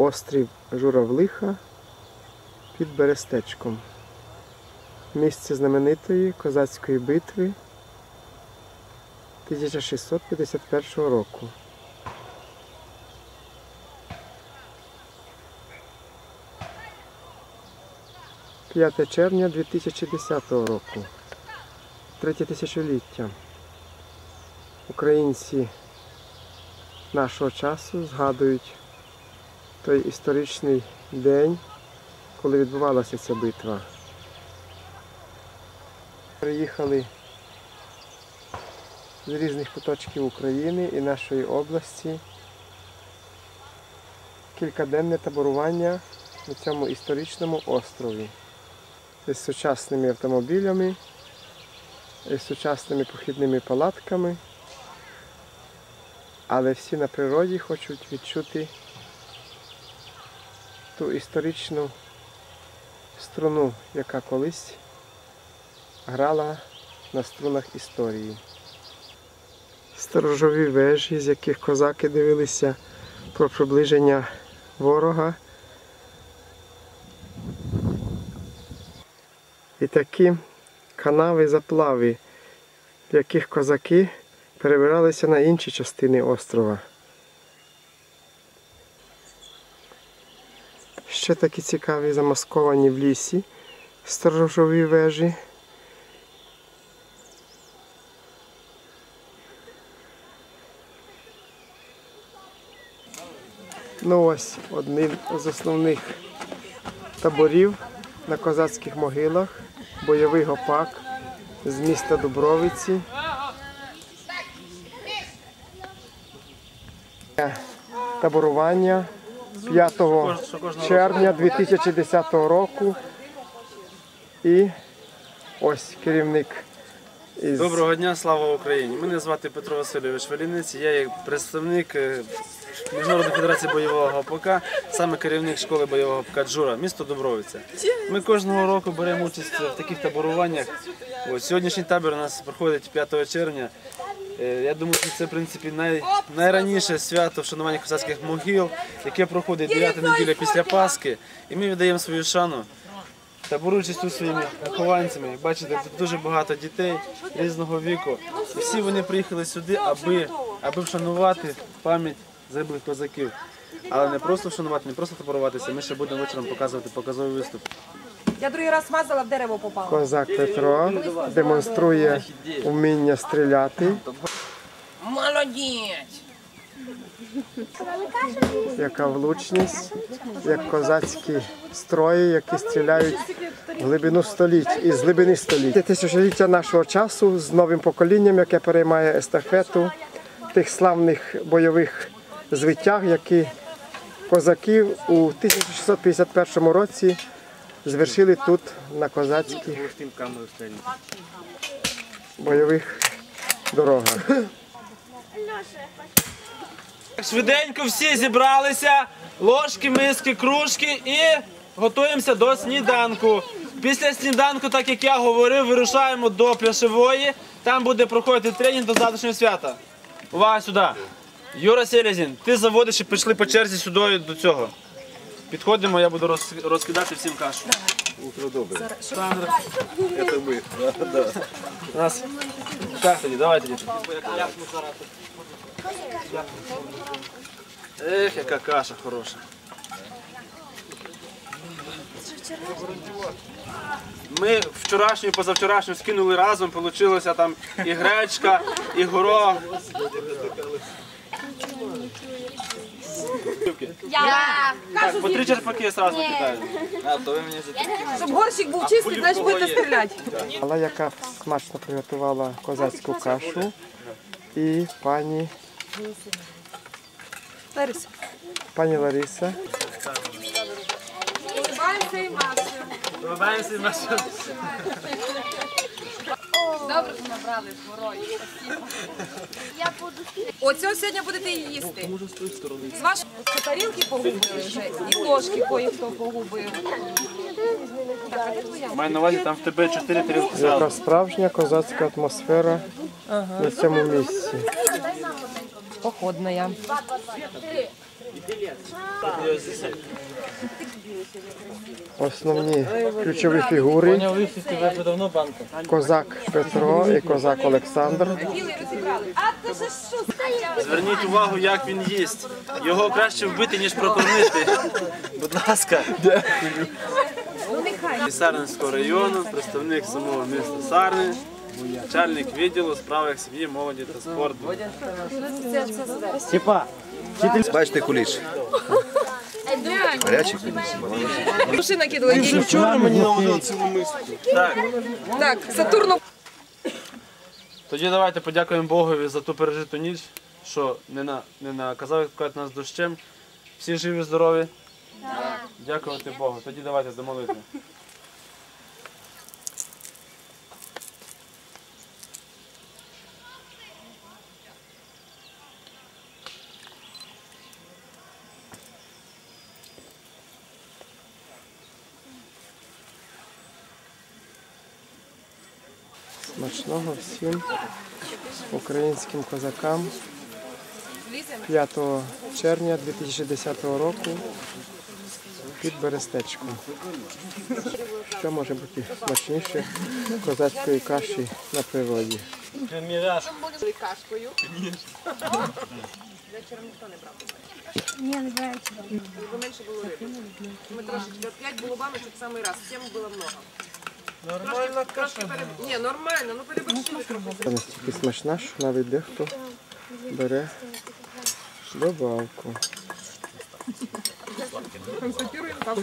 острів Журавлиха під Берестечком. Місце знаменитої козацької битви 1651 року. П'яте червня 2010 року. Третє тисячоліття. Українці нашого часу згадують той історичний день, коли відбувалася ця битва. Приїхали з різних куточків України і нашої області. Кількаденне таборування на цьому історичному острові з сучасними автомобілями, з сучасними похідними палатками. Але всі на природі хочуть відчути ту історичну струну, яка колись грала на струнах історії. Сторожові вежі, з яких козаки дивилися про приближення ворога. І такі канави заплави, в яких козаки перебиралися на інші частини острова. Ще такі цікаві замасковані в лісі сторожові вежі. Ну ось один з основних таборів на козацьких могилах, бойовий гопак з міста Дубровиці. Таборування 5 червня 2010 року. І ось керівник із Доброго дня, слава Україні! Мене звати Петро Васильович Валінець. Я є представник е, Міжнародної федерації бойового гопака, саме керівник школи бойового гопака Джура, місто Дубровиця. Ми кожного року беремо участь в таких таборуваннях. Ось, сьогоднішній табір у нас проходить 5 червня. Е, Я думаю, що це в принципі най, найраніше свято вшанування козацьких могил, яке проходить 9 неділя після Пасхи. І ми віддаємо свою шану таборуючись тут своїми вихованцями, бачите, тут дуже багато дітей різного віку. І всі вони приїхали сюди, аби, аби вшанувати пам'ять загиблих козаків. Але не просто вшанувати, не просто таборуватися, ми ще будемо вечором показувати показовий виступ. Я другий раз мазала, в дерево попала. козак Петро демонструє вміння стріляти, Молодець! яка влучність, як козацькі строї, які стріляють в глибину століть і з глибини століть. Тисячоліття нашого часу з новим поколінням, яке переймає естафету тих славних бойових звитяг, які козаки у 1651 році звершили тут на козацьких бойових дорогах. Швиденько всі зібралися, ложки, миски, кружки і готуємося до сніданку. Після сніданку, так як я говорив, вирушаємо до пляшевої. Там буде проходити тренінг до завтрашнього свята. Увага сюди. Юра Селезін, ти заводиш і пішли по черзі сюди до цього. Підходимо, я буду роз- розкидати всім кашу. Утро добре. У нас так тоді, давай тоді. Ех, яка каша хороша. Ми вчорашню і позавчорашню скинули разом, вийшло там і гречка, і горох. Так, по три черпаки одразу кидаємо. Щоб горщик був чистий, значить будете стріляти. Але яка смачно приготувала козацьку кашу і пані, Лариса. пані Лариса. Улыбаємося і машемо. Вибираємося на що. Добре, що набрали хворої. Оцього сьогодні будете їсти. З вашої тарілки погубили вже, і ложки кої-хто погубив. Так, а? Маю на увазі, там в тебе чотири тарілки. Яка справжня козацька атмосфера на цьому місці. Походна я. Основні ключові фігури козак Петро і козак Олександр. Зверніть увагу, як він їсть. Його краще вбити, ніж прокормити. Будь ласка. Ну Сарненського району, представник самого міста Сарни, начальник відділу справах сім'ї, молоді та спорту. Степа, Бачите куліш. Гарячий. Душі накидали. вчора мені Так, Так, Сатурну. тоді давайте подякуємо Богові за ту пережиту ніч, що не, на, не наказав відкликати нас дощем. Всі живі, здорові? Дякувати Богу. Тоді давайте до молитви. Смачного всім українським козакам 5 червня 2010 року під Берестечком. Що може бути смачніше козацької каші на природі? Кашкою. Ні, не бачу. Бо менше було риби. Ми трошечки, от п'ять було баночок в самий раз, сім було много. Нормально каша. Ні, нормально, ну переборщили трохи. Це настільки смачна, що навіть дехто бере добавку. Констатуємо так.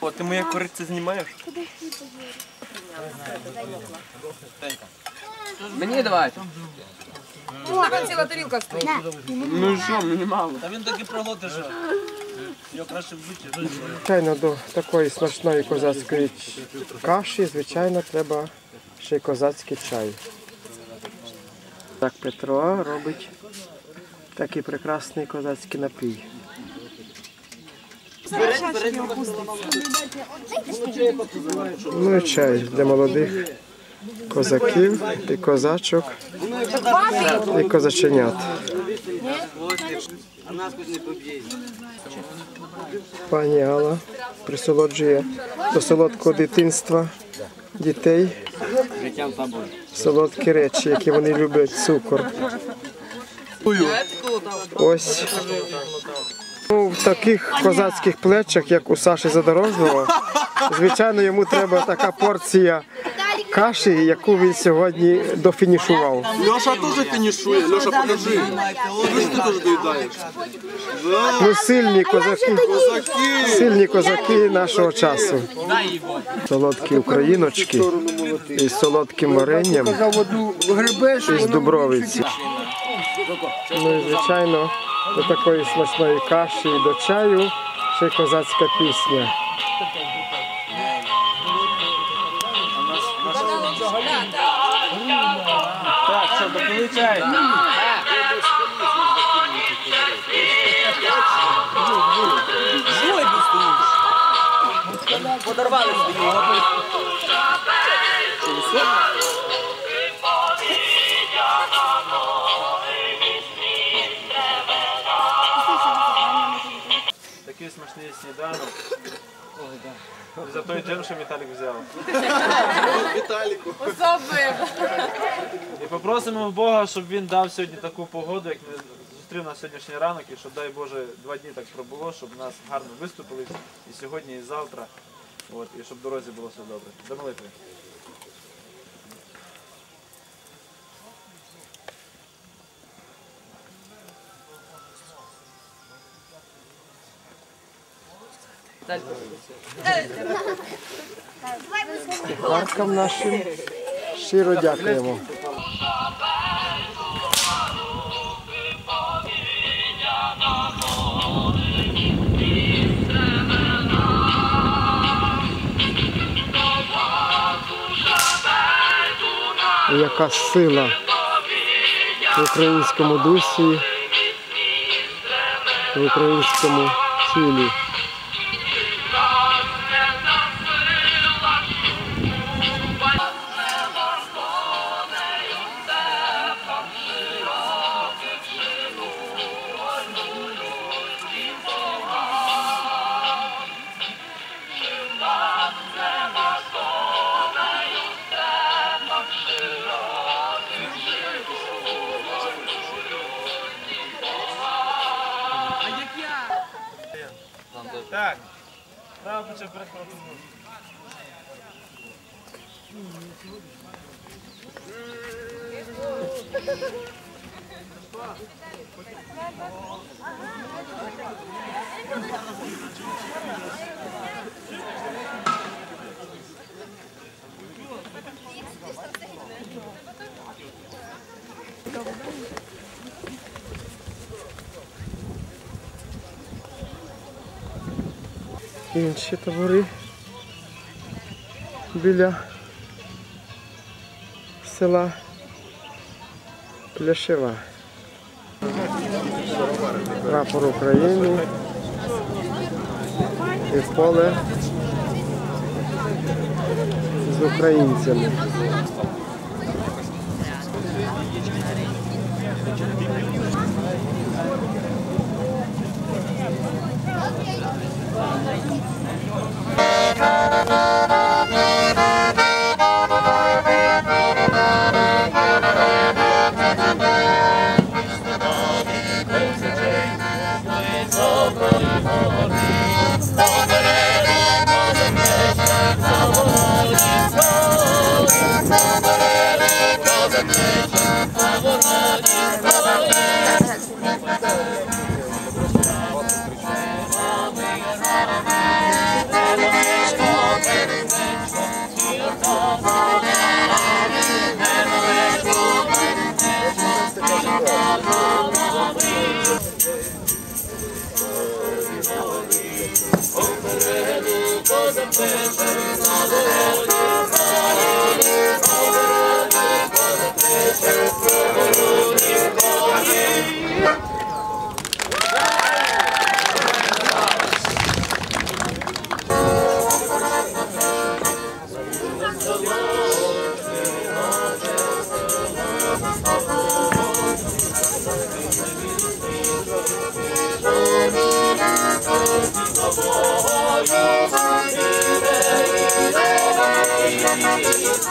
О, ти моє корице знімаєш? Мені давайте. Там ціла тарілка стоїть. Ну що, мені мало. Та він таки краще вбити. Звичайно, до такої смачної козацької каші, звичайно, треба ще й козацький чай. Так Петро робить такий прекрасний козацький напій. Ну і чай для молодих козаків і козачок і козаченят. Пані Алла присолоджує до солодкого дитинства дітей. Солодкі речі, які вони люблять, цукор. Ось. Ну, в таких козацьких плечах, як у Саші Задорожного, звичайно, йому треба така порція каші, яку він сьогодні дофінішував. Леша теж фінішує. Леша, покажи. Ви ж ти теж доїдаєш. Ну, сильні козаки, Козаки! сильні козаки нашого часу. Солодкі україночки із солодким варенням із Дубровиці. Ну і звичайно, до такої смачної каші і до чаю ще козацька пісня. Що, допили чай? Подорвали. Такий смачний сніданок. За той джем, що Віталік взяв. Віталіку. І попросимо в Бога, щоб він дав сьогодні таку погоду, як ми зустрів на сьогоднішній ранок, і щоб, дай Боже, два дні так пробуло, щоб нас гарно виступили і сьогодні, і завтра. От, і щоб в дорозі було все добре. До молитви. Кухаркам нашим щиро дякуємо. Яка сила в українському дусі, в українському тілі. Інші табори біля села Пляшева. Прапор України і поле з українцями. Thank you.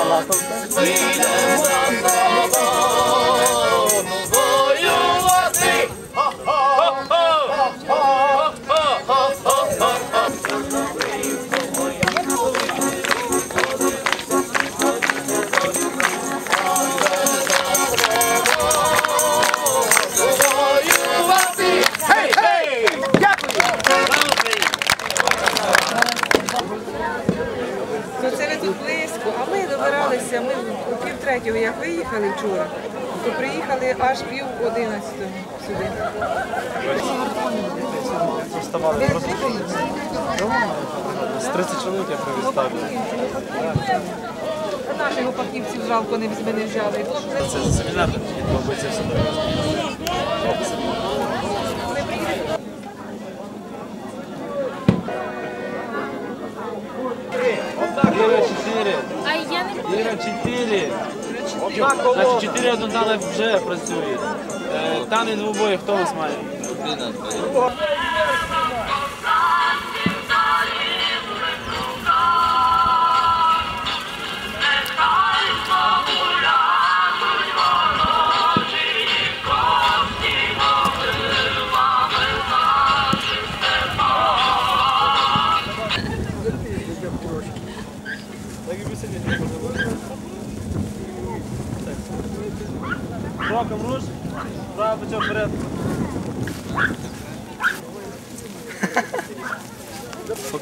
Ну як виїхали вчора, то приїхали аж пів одинадцятого сюди. Вставали просто. З 30 чоловік я привіз так. Наших опахівців жалко не візьми не взяли. Це семінар, бойці все привезли. Іра, Значить, чотири однодали вже працюють. Е, Танець двобої, хто вас має?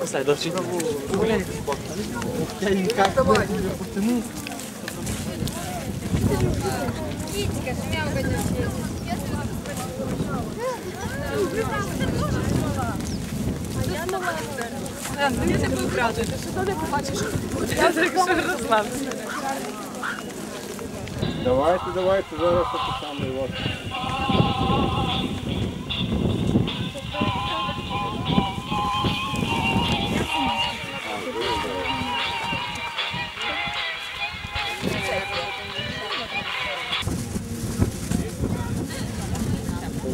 Покусай, довчи. Кітька, м'явка не Давайте, давайте, зараз те саме.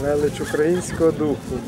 велич українського духу.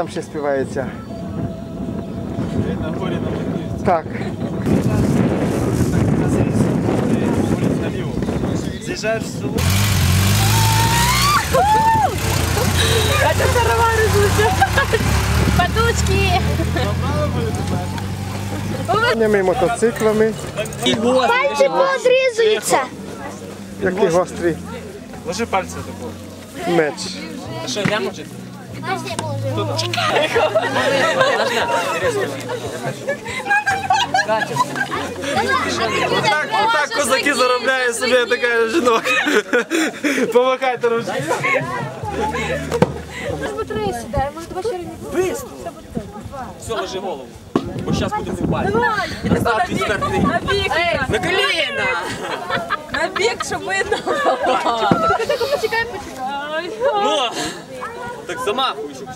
Там ще співається? На горі на. Так. Наліво. В село. А це каравани звучать. Подушки. Ними мотоциклами, Пальці подрізуються. який гострий Ложи пальці такого. меч. Що, йдемо чи? Так, отак козаки заробляють собі така жінок. Помахайте ручки. Все, ложи голову. Бо зараз будемо купати. Назад відверни. На бік, На коліна! на бік, щоб видно. Ну! Так замахуй, щоб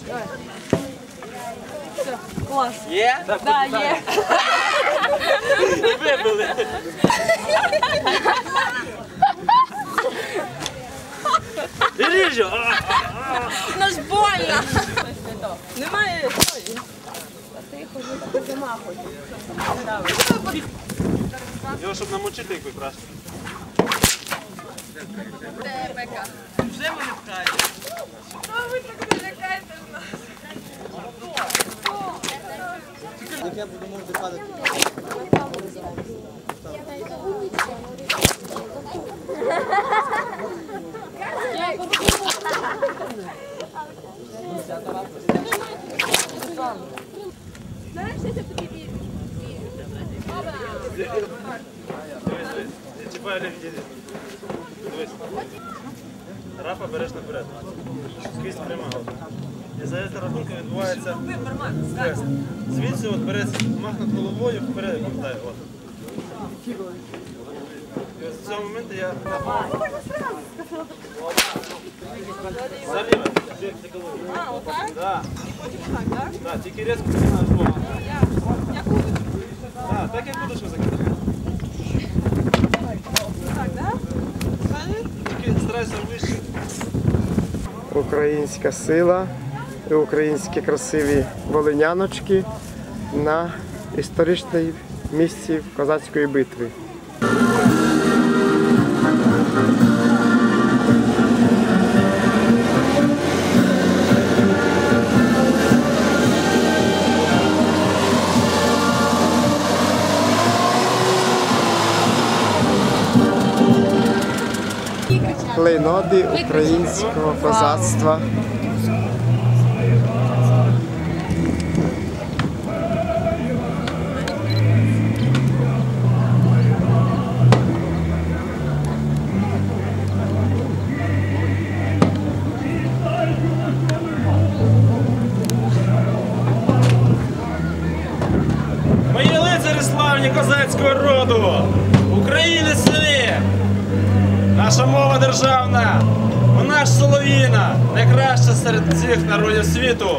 Клас. Є? Да, є. Вибили. Ріжу. Ну ж больно. Немає. Його щоб намочити якось краще. Не чіпай Олег, діди. Дивись. Рафа береш наперед. Скрізь пряма. І за цим рахунком відбувається. Звідси от береться мах над головою, вперед повертає. От. І ось з цього моменту я Заліво. А, отак? Да. І потім так, так? Да, тільки різко починаєш. Да, так як будеш закидати. Так, так? Тільки старайся вище. Українська сила і українські красиві волиняночки на історичній місці козацької битви. Клейноди українського козацтва. Всіх народів світу.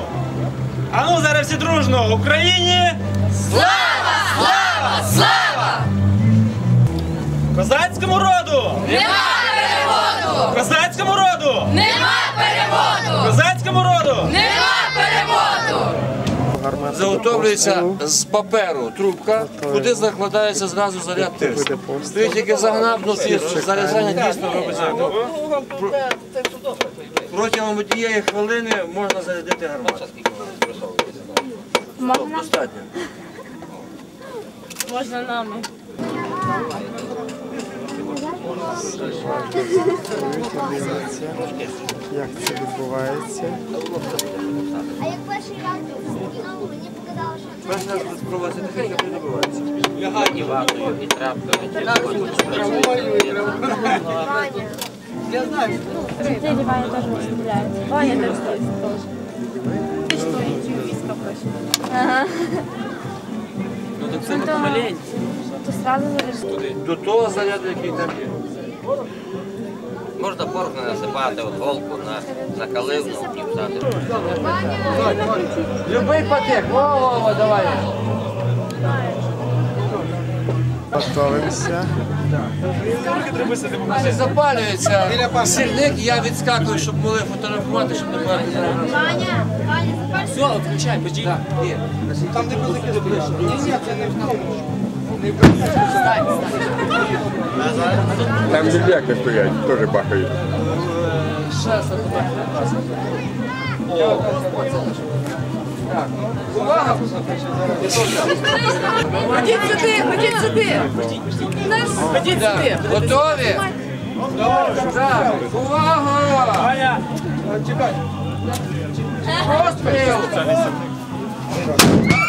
А ну зараз всі дружно! Україні! Слава! Заготовлюється з паперу трубка, куди закладається зразу заряд тирси. Ти тільки загнав, ну заряджання дійсно робиться. Ну, Протягом однієї хвилини можна зарядити гармату. Достатньо. Можна нами. Як це відбувається. А як перший раз ну, мені показало, що Перший раз спробувати тихенько придобувається. Дядя Ваня тоже не стреляет. Ваня тоже стоит тоже. Ты что, виска просишь? Ага. Ну так це не помаленьку. То сразу заряжаешь. До того заряду, який там є. Можна порох насипати от голку на, на каливну і всадити. Любий патик, во-во-во, давай. Готовимося. Коли запалюється сірник, я відскакую, щоб могли фотографувати, щоб не бачити. Ваня, Ваня, запальчик. Все, відключай, подій. Там дебяки стоять, теж бахають. Щас, Увага! Ходіть сюди, ходіть сюди! Ходіть сюди! Готові? Так, увага! Постріл! Прийшов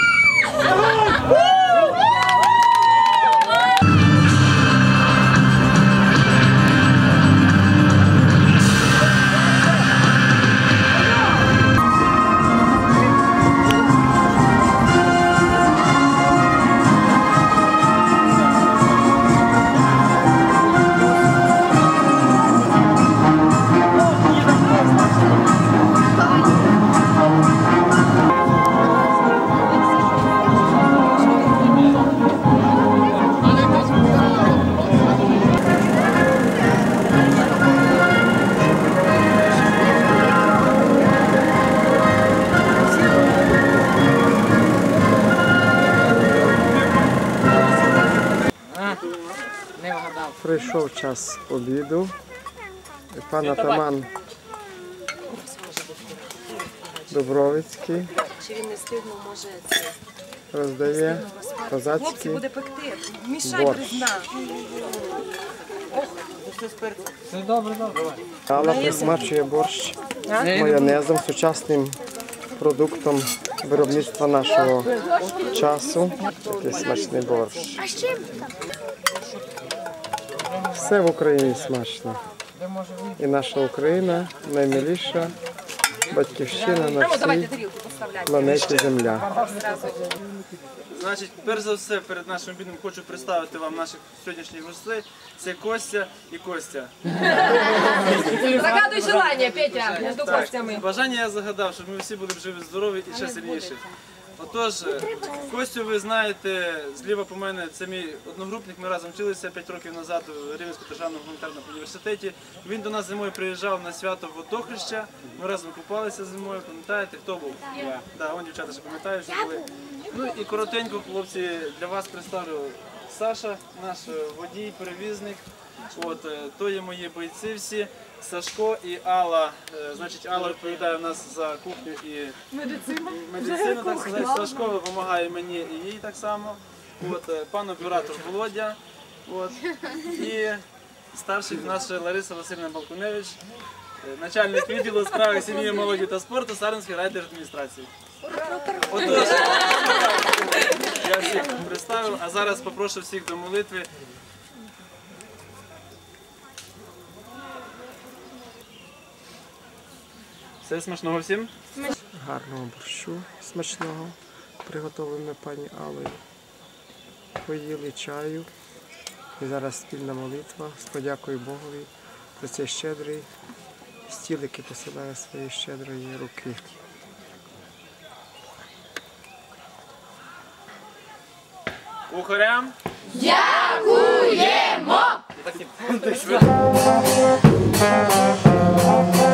час обіду. Пан атаман Добровицький Чи він не встигнув, може це роздає хлопці буде пекти. Мішай борщ. бризна. Алла присмачує борщ майонезом, сучасним продуктом виробництва нашого часу. Такий смачний борщ. А з чим там? Все в Україні смачно. І наша Україна наймиліша батьківщина на давайте всій планеті Земля. Значить, перш за все, перед нашим обідом хочу представити вам наших сьогоднішніх гостей. Це Костя і Костя. Загадуй желання, Петя, між гостями. Бажання я загадав, щоб ми всі були б живі, здорові і ще сильніші. Отож, Костю ви знаєте, зліва по мене, це мій одногрупник, ми разом вчилися 5 років назад в Рівненському державному гуманітарному університеті. Він до нас зимою приїжджав на свято водохреща, ми разом купалися зимою, пам'ятаєте, хто був? Я. Да, вон дівчата ще пам'ятають, що були. Ну і коротенько, хлопці, для вас представлю Саша, наш е, водій, перевізник. От, е, то є мої бойці всі, Сашко і Алла. Е, Значить, Алла відповідає у нас за кухню і медицину, медицину так сказати. Сашко допомагає мені і їй так само. От, е, пан оператор Володя. От, і старший наш Лариса Васильівна Балкуневич, е, начальник відділу справи сім'ї, молоді та спорту Сарненської райдержадміністрації. Отож, я всіх представив, а зараз попрошу всіх до молитви. Все смачного всім? Гарного борщу смачного, приготовлено пані Аллою. Поїли чаю. І зараз спільна молитва. З подякою Богові за цей щедрий стіл, який посилає свої щедрої руки. Кухарям! Дякуємо!